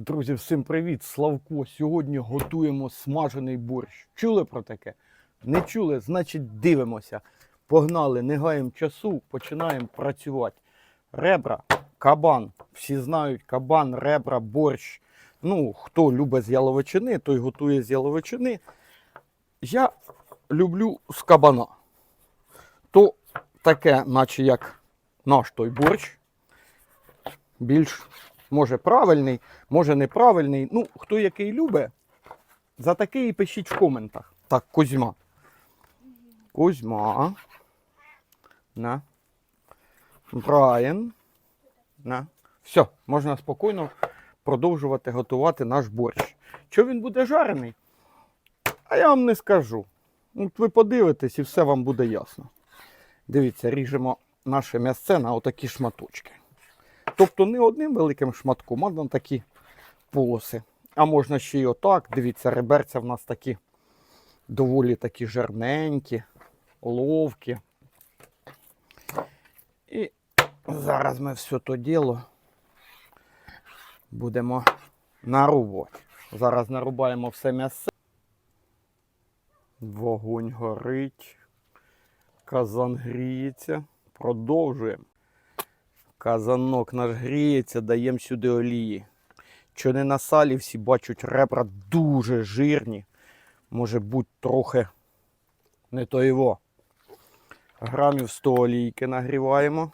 Друзі, всім привіт! Славко! Сьогодні готуємо смажений борщ. Чули про таке? Не чули? Значить, дивимося. Погнали, не гаємо часу, починаємо працювати. Ребра, кабан. Всі знають кабан, ребра, борщ. Ну, хто любить з яловичини, той готує з яловичини. Я люблю з кабана. То таке, наче як наш той борщ. Більш може правильний, може неправильний. Ну, хто який любить, за такий і пишіть в коментах. Так, Кузьма. Кузьма. На. Брайан. На. Все, можна спокійно продовжувати готувати наш борщ. Що він буде жарений? А я вам не скажу. От ви подивитесь і все вам буде ясно. Дивіться, ріжемо наше м'ясце на отакі шматочки. Тобто не одним великим шматком, а на такі полоси. А можна ще й отак. Дивіться, реберця в нас такі доволі такі жирненькі, ловкі. І зараз ми все то діло будемо нарубувати. Зараз нарубаємо все м'ясо. Вогонь горить, казан гріється. Продовжуємо. Казанок наш гріється, даємо сюди олії. Що не на салі, всі бачать ребра дуже жирні. Може бути трохи не то його. Грамів 100 олійки нагріваємо.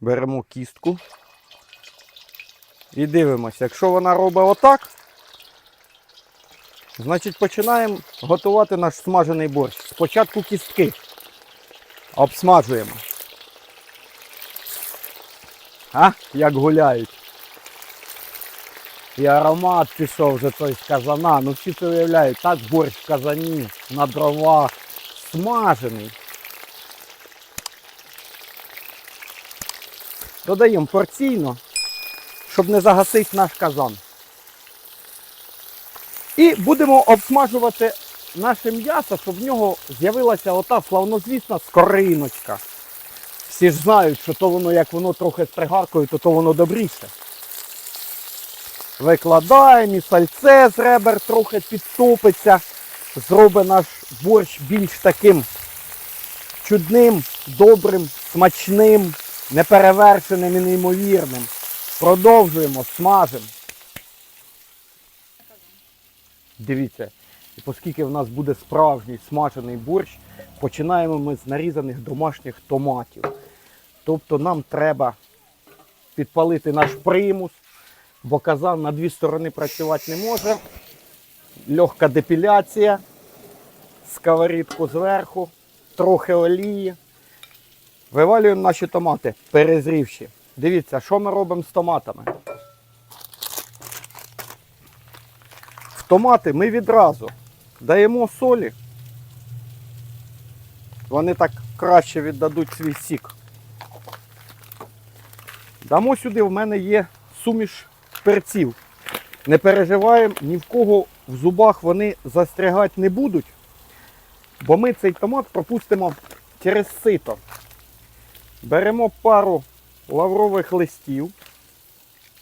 Беремо кістку. І дивимося, якщо вона робить отак, значить починаємо готувати наш смажений борщ. Спочатку кістки обсмажуємо. А? Як гуляють. І аромат пішов вже той з казана. Ну всі це уявляють, так борщ в казані, на дровах, смажений. Додаємо порційно, щоб не загасити наш казан. І будемо обсмажувати наше м'ясо, щоб в нього з'явилася ота славнозвісна скориночка. Всі ж знають, що то воно, як воно трохи з пригаркою, то то воно добріше. Викладаємо і сальце з ребер трохи підтопиться. Зробить наш борщ більш таким чудним, добрим, смачним, неперевершеним і неймовірним. Продовжуємо, смажимо. Дивіться, оскільки в нас буде справжній смажений борщ, починаємо ми з нарізаних домашніх томатів. Тобто нам треба підпалити наш примус, бо казан на дві сторони працювати не може. Легка депіляція, сковорідку зверху, трохи олії. Вивалюємо наші томати, перезрівші. Дивіться, що ми робимо з томатами. В томати ми відразу даємо солі. Вони так краще віддадуть свій сік. Дамо сюди, в мене є суміш перців. Не переживаємо, ні в кого в зубах вони застрягати не будуть, бо ми цей томат пропустимо через сито. Беремо пару лаврових листів,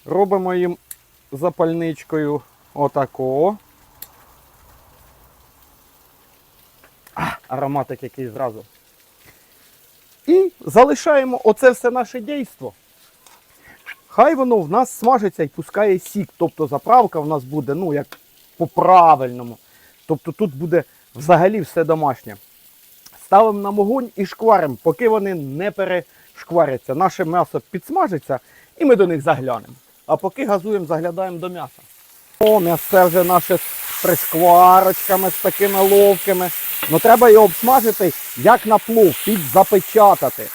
робимо їм запальничкою отакого. А, ароматик який зразу. І залишаємо оце все наше дійство. Хай воно в нас смажиться і пускає сік. Тобто заправка в нас буде, ну, як по-правильному. Тобто тут буде взагалі все домашнє. Ставимо на вогонь і шкваримо, поки вони не перешкваряться. Наше м'ясо підсмажиться і ми до них заглянемо. А поки газуємо, заглядаємо до м'яса. О, м'ясце вже наше з пришкварочками, з такими ловкими. Ну треба його обсмажити, як на плов, підзапечатати.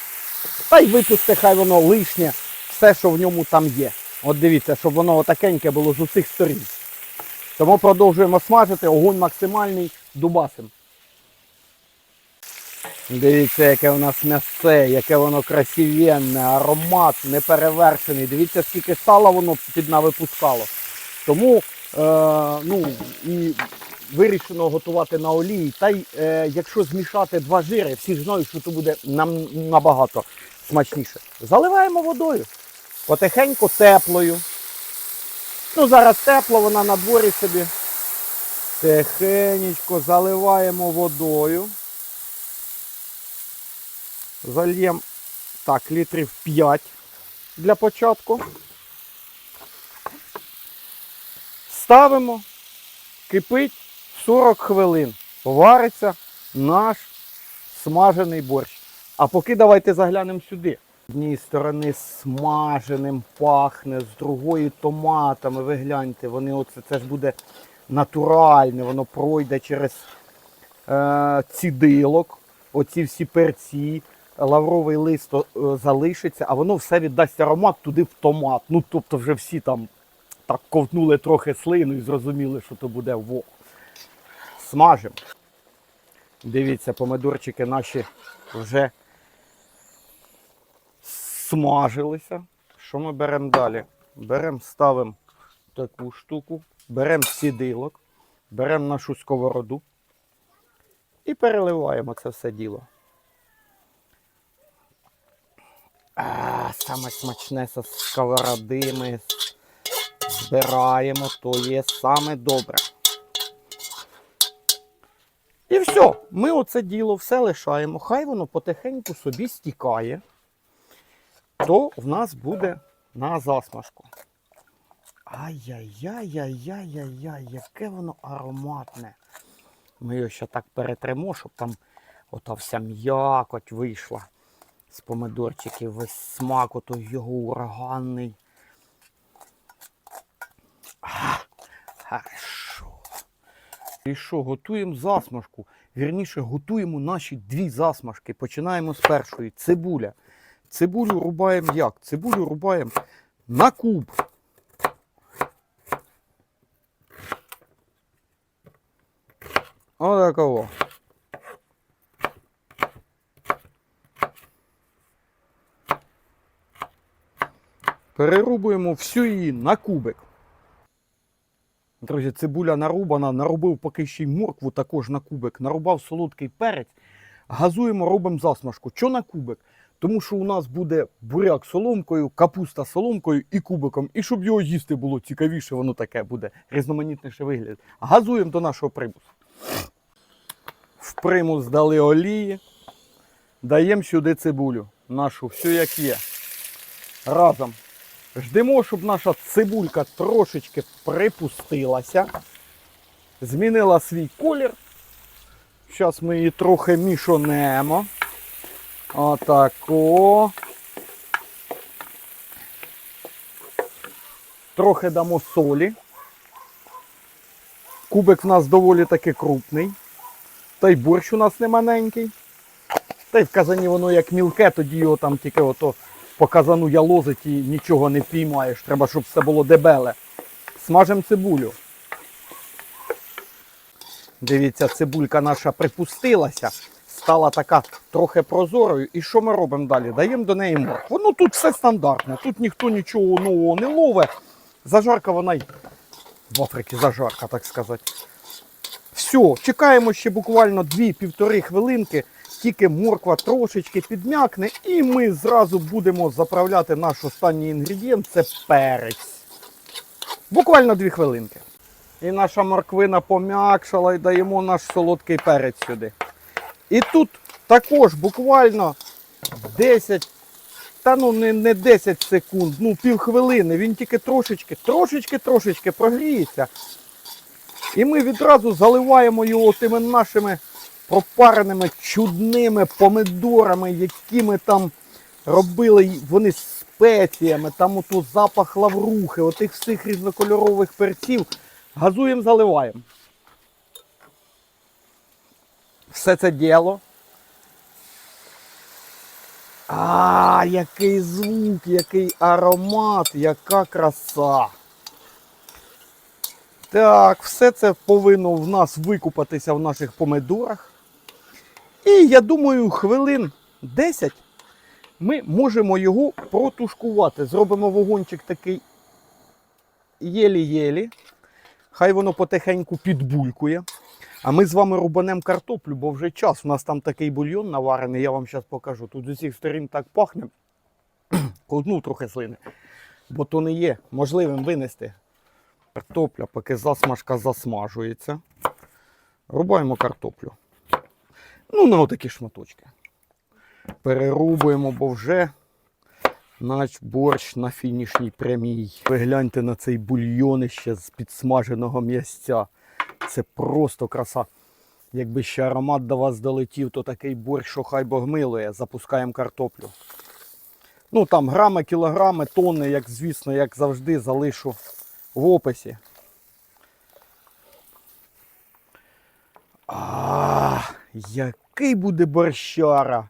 Та й випусти, хай воно лишнє, все, що в ньому там є. От дивіться, щоб воно отакеньке було з усіх сторін. Тому продовжуємо смажити, огонь максимальний, дубасим. Дивіться, яке у нас м'ясце, яке воно красивенне, аромат неперевершений. Дивіться, скільки сала воно під випускало. Тому е, ну, і вирішено готувати на олії. Та й е, якщо змішати два жири, всі ж знають, що то буде нам набагато смачніше. Заливаємо водою. Потихеньку теплою. Ну, зараз тепло, вона на дворі собі. Тихенечко заливаємо водою. Зальємо так, літрів 5 для початку. Ставимо, кипить 40 хвилин. Вариться наш смажений борщ. А поки давайте заглянемо сюди. З однієї сторони смаженим пахне, з другої томатами. Ви гляньте, вони оце це ж буде натуральне, воно пройде через е, цідилок, оці всі перці, лавровий лист е, залишиться, а воно все віддасть аромат туди в томат. Ну, тобто вже всі там так ковтнули трохи слину і зрозуміли, що то буде во. Смажимо. Дивіться, помидорчики наші вже смажилися. Що ми беремо далі? Беремо, ставимо таку штуку, беремо сідилок, беремо нашу сковороду і переливаємо це все діло. А, саме смачне з сковороди ми збираємо, то є саме добре. І все, ми оце діло все лишаємо. Хай воно потихеньку собі стікає, то в нас буде на засмажку. Ай-яй-яй-яй-яй-яй-яй, яке воно ароматне. Ми його ще так перетремо, щоб там ота вся м'якоть вийшла з помидорчиків, весь смак, ото його ураганний. Хорошо. І що, готуємо засмажку. Вірніше, готуємо наші дві засмажки. Починаємо з першої. Цибуля. Цибулю рубаємо як? Цибулю рубаємо на куб. Отакого. Перерубуємо всю її на кубик. Друзі, цибуля нарубана, нарубив поки ще й моркву також на кубик, нарубав солодкий перець. Газуємо, робимо засмажку. Що на кубик? Тому що у нас буде буряк соломкою, капуста соломкою і кубиком. І щоб його їсти було цікавіше, воно таке буде різноманітніше вигляд. Газуємо до нашого примусу. В примус дали олії. Даємо сюди цибулю. Нашу, всю як є. Разом. Ждемо, щоб наша цибулька трошечки припустилася. Змінила свій колір. Зараз ми її трохи мішонемо. Отако. Трохи дамо солі. Кубик в нас доволі таки крупний. Та й борщ у нас не маленький. Та й в казані воно як мілке, тоді його там тільки ото по казану ялозить і нічого не піймаєш. Треба, щоб все було дебеле. Смажемо цибулю. Дивіться, цибулька наша припустилася, стала така трохи прозорою. І що ми робимо далі? Даємо до неї моркву. Ну тут все стандартне, тут ніхто нічого нового не ловить. Зажарка вона й в Африці зажарка, так сказати. Все, чекаємо ще буквально 2-1,5 хвилинки, тільки морква трошечки підм'якне, і ми зразу будемо заправляти наш останній інгредієнт це перець. Буквально 2 хвилинки. І наша морквина пом'якшала і даємо наш солодкий перець сюди. І тут також буквально 10, та ну не, не 10 секунд, ну півхвилини, він тільки трошечки, трошечки, трошечки прогріється. І ми відразу заливаємо його тими нашими пропареними чудними помидорами, які ми там робили вони спеціями, там ото запах лаврухи, отих всіх різнокольорових перців. Газуємо, заливаємо. Все це діло. А, який звук, який аромат, яка краса. Так, все це повинно в нас викупатися в наших помидорах. І я думаю, хвилин 10 ми можемо його протушкувати. Зробимо вогончик такий єлі-єлі. Хай воно потихеньку підбулькує. А ми з вами рубанемо картоплю, бо вже час. У нас там такий бульйон наварений, я вам зараз покажу. Тут з усіх сторін так пахне. Ковтнув трохи слини. Бо то не є можливим винести Картопля, поки засмажка засмажується. Рубаємо картоплю. Ну, на отакі шматочки. Перерубуємо, бо вже наш борщ на фінішній прямій. Ви гляньте на цей бульйонище з підсмаженого м'ясця. Це просто краса. Якби ще аромат до вас долетів, то такий борщ, що хай Бог милує. Запускаємо картоплю. Ну там грами, кілограми, тонни, як звісно, як завжди, залишу в описі. А, який буде борщара!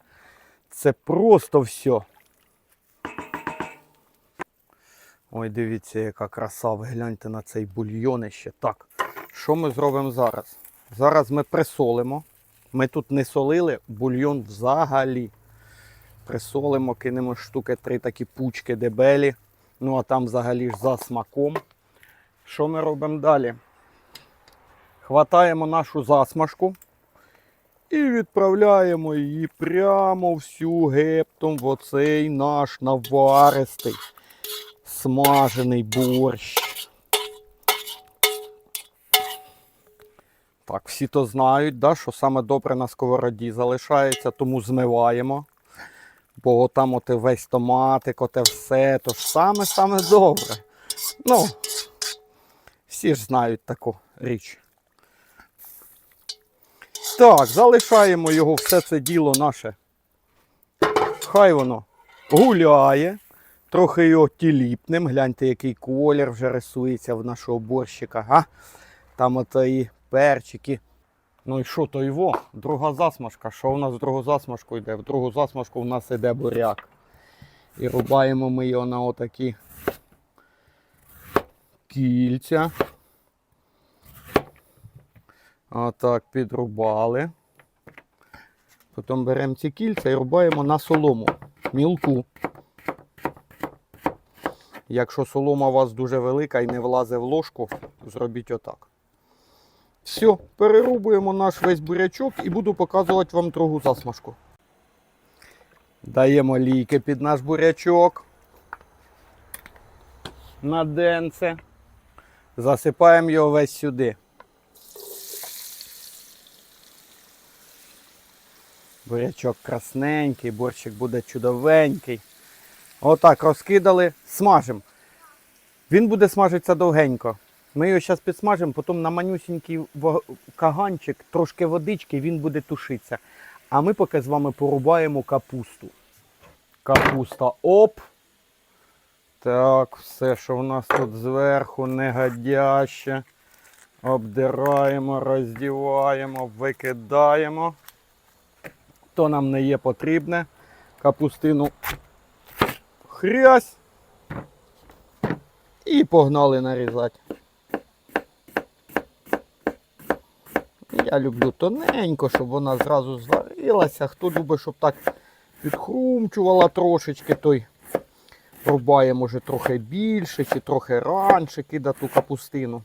Це просто все. Ой, дивіться, яка краса. Ви гляньте на цей бульйонище. Так, що ми зробимо зараз? Зараз ми присолимо. Ми тут не солили бульйон взагалі. Присолимо, кинемо штуки три такі пучки дебелі. Ну а там взагалі ж за смаком. Що ми робимо далі? Хватаємо нашу засмажку і відправляємо її прямо всю гептом в оцей наш наваристий смажений борщ. Так, всі то знають, да, що саме добре на сковороді залишається, тому змиваємо. Бо там оте весь томатик, оте все, то ж саме-саме добре. Ну, всі ж знають таку річ. Так, залишаємо його все це діло наше. Хай воно гуляє. Трохи його тіліпнем. Гляньте, який колір вже рисується в нашого борщика. А? Там ото і перчики. Ну і що то його? Друга засмажка. Що у нас в другу засмажку йде? В другу засмажку у нас йде буряк. І рубаємо ми його на отакі кільця. Отак підрубали. Потім беремо ці кільця і рубаємо на солому. Мілку. Якщо солома у вас дуже велика і не влазить в ложку, зробіть отак. Все, перерубуємо наш весь бурячок і буду показувати вам другу засмажку. Даємо лійки під наш бурячок. На денце. Засипаємо його весь сюди. Бурячок красненький, борщик буде чудовенький. Отак розкидали, смажимо. Він буде смажитися довгенько. Ми його зараз підсмажимо, потім на манюсінький каганчик, трошки водички, він буде тушитися. А ми поки з вами порубаємо капусту. Капуста оп. Так, все, що в нас тут зверху негодяще. Обдираємо, роздіваємо, викидаємо. То нам не є потрібне. Капустину хрясь. І погнали нарізати. Я люблю тоненько, щоб вона зразу зварилася. Хто любить, щоб так підхрумчувала трошечки, той рубає, може, трохи більше чи трохи раніше кида ту капустину.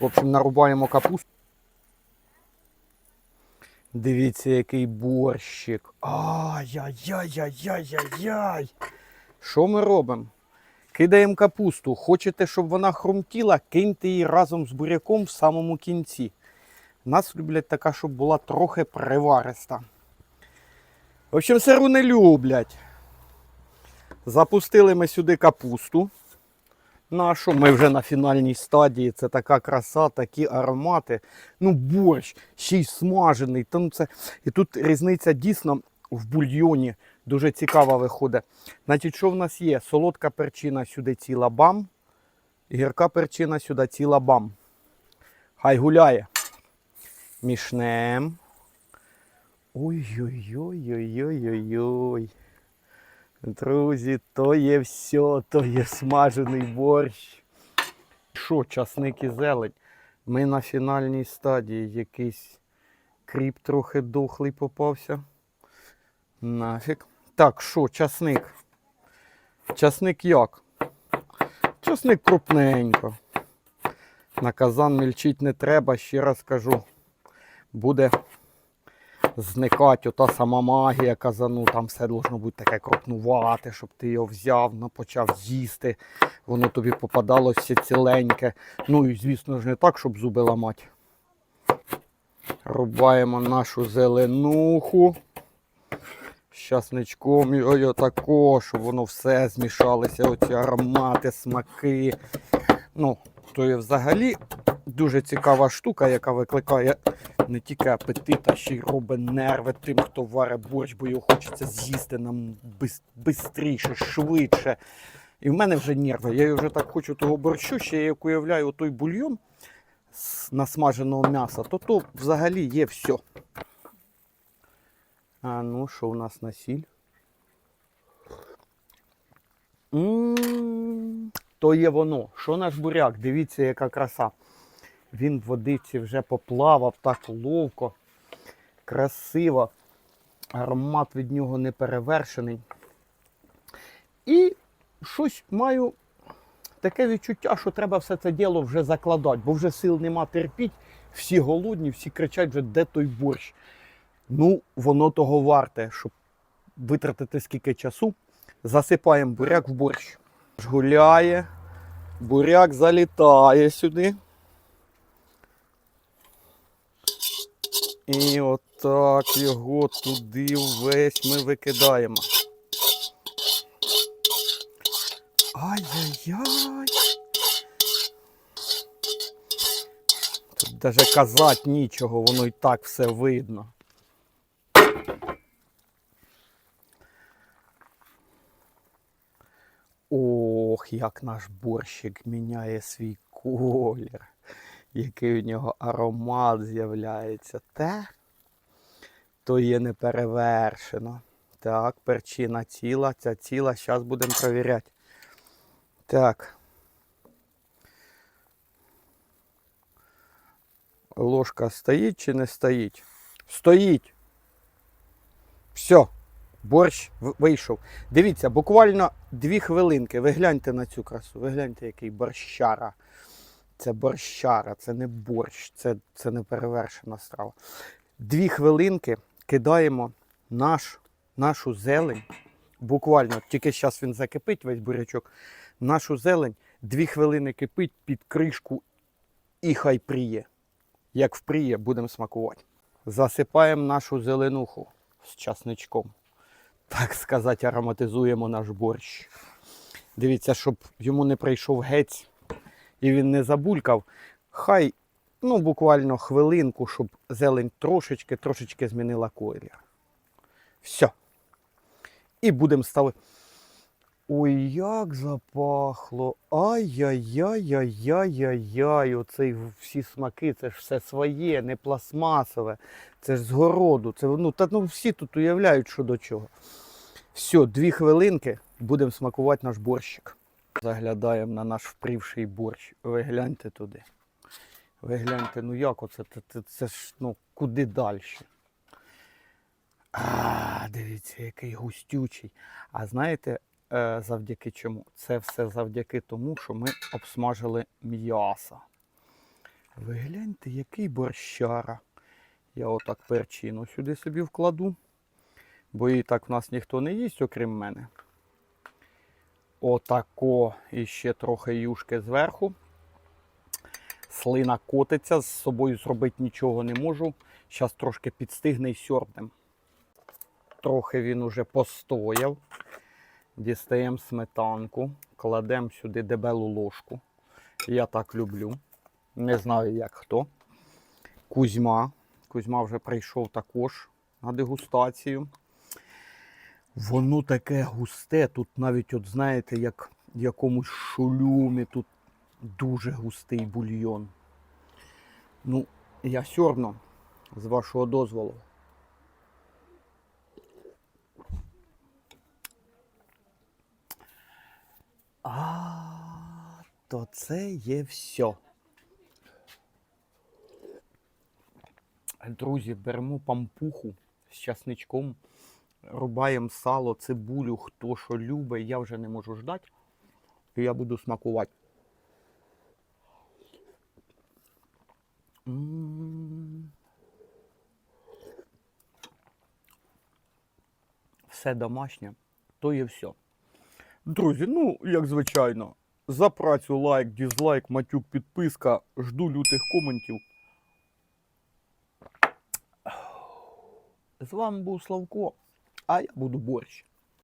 В общем, нарубаємо капусту. Дивіться, який борщик. Ай-яй-яй-яй-яй-яй. Що ми робимо? Кидаємо капусту. Хочете, щоб вона хрумтіла, киньте її разом з буряком в самому кінці. Нас люблять така, щоб була трохи привариста. В общем, сиру не люблять. Запустили ми сюди капусту. Нашу. Ми вже на фінальній стадії. Це така краса, такі аромати. Ну, борщ, ще й смажений. Там це... І тут різниця дійсно в бульйоні дуже цікава виходить. Значить, що в нас є? Солодка перчина сюди ціла бам. Гірка перчина сюди ціла бам. Хай гуляє. Мішнем. Ой-ой-ой-ой-ой-ой-ой. Друзі, то є все, то є смажений борщ. Що, часник і зелень? Ми на фінальній стадії якийсь кріп трохи дохлий попався. Нафіг. Так, що, часник? Часник як? Часник крупненько. На казан мільчить не треба, ще раз кажу. Буде зникати ота сама магія казану, там все должно бути таке крупнувате, щоб ти його взяв, ну, почав їсти, воно тобі попадалось все ціленьке. Ну і звісно ж не так, щоб зуби ламати. Рубаємо нашу зеленуху. З часничком і щоб воно все змішалося, оці аромати, смаки. Ну, то є взагалі дуже цікава штука, яка викликає не тільки апетит, а ще й робить нерви тим, хто варить борщ, бо його хочеться з'їсти нам швидше, швидше. І в мене вже нерви. Я вже так хочу того борщу, ще я як уявляю той бульйон з насмаженого м'яса, то то взагалі є все. А ну, що у нас на сіль? М, То є воно. Що наш буряк? Дивіться, яка краса. Він в водиці вже поплавав так ловко, красиво. Аромат від нього не перевершений. І щось маю таке відчуття, що треба все це діло вже закладати, бо вже сил нема терпіть, всі голодні, всі кричать, вже де той борщ. Ну, воно того варте, щоб витратити скільки часу. Засипаємо буряк в борщ. Гуляє, буряк залітає сюди. І отак його туди весь ми викидаємо. Ай-яй-яй. Тут навіть казати нічого, воно і так все видно. Ох, як наш борщик міняє свій колір, який у нього аромат з'являється. Те, то є неперевершено. Так, перчина ціла, ця ціла, зараз будемо перевіряти. Так. Ложка стоїть чи не стоїть? Стоїть. Все. Борщ вийшов. Дивіться, буквально дві хвилинки. Ви гляньте на цю красу. Ви гляньте, який борщара. Це борщара, це не борщ, це, це не перевершена страва. Дві хвилинки кидаємо наш, нашу зелень. Буквально, тільки зараз він закипить, весь бурячок. Нашу зелень дві хвилини кипить під кришку і хай пріє. Як впріє, будемо смакувати. Засипаємо нашу зеленуху з часничком так сказати, ароматизуємо наш борщ. Дивіться, щоб йому не прийшов гець і він не забулькав. Хай ну, буквально хвилинку, щоб зелень трошечки, трошечки змінила колір. Все. І будемо ставити. Ой, як запахло. Ай-яй-яй-яй-яй-яй. Оцей всі смаки, це ж все своє, не пластмасове. Це ж з городу. Це, ну, та, ну, всі тут уявляють, що до чого. Все, дві хвилинки, будемо смакувати наш борщик. Заглядаємо на наш впрівший борщ. Ви гляньте туди. Ви гляньте, ну як оце? Це, це, це ж ну, куди далі? А, дивіться, який густючий. А знаєте, е, завдяки чому? Це все завдяки тому, що ми обсмажили м'ясо. Ви гляньте, який борщара. Я отак перчину сюди собі вкладу, бо і так в нас ніхто не їсть, окрім мене. Отако і ще трохи юшки зверху. Слина котиться, з собою зробити нічого не можу. Зараз трошки підстигне і сьорбнем. Трохи він уже постояв. Дістаємо сметанку, кладемо сюди дебелу ложку. Я так люблю. Не знаю, як хто. Кузьма. Кузьма вже прийшов також на дегустацію. Воно таке густе, тут навіть, от знаєте, як в якомусь шулюмі, тут дуже густий бульйон. Ну, я сьорбну, з вашого дозволу. А, то це є все. Друзі, беремо пампуху з часничком, рубаємо сало, цибулю, хто що любить, я вже не можу ждати. І я буду смакувати. Все домашнє, то є все. Друзі, ну, як звичайно, за працю лайк, дізлайк, матюк, підписка. Жду лютих коментів. З вами був Славко, а я буду борщ.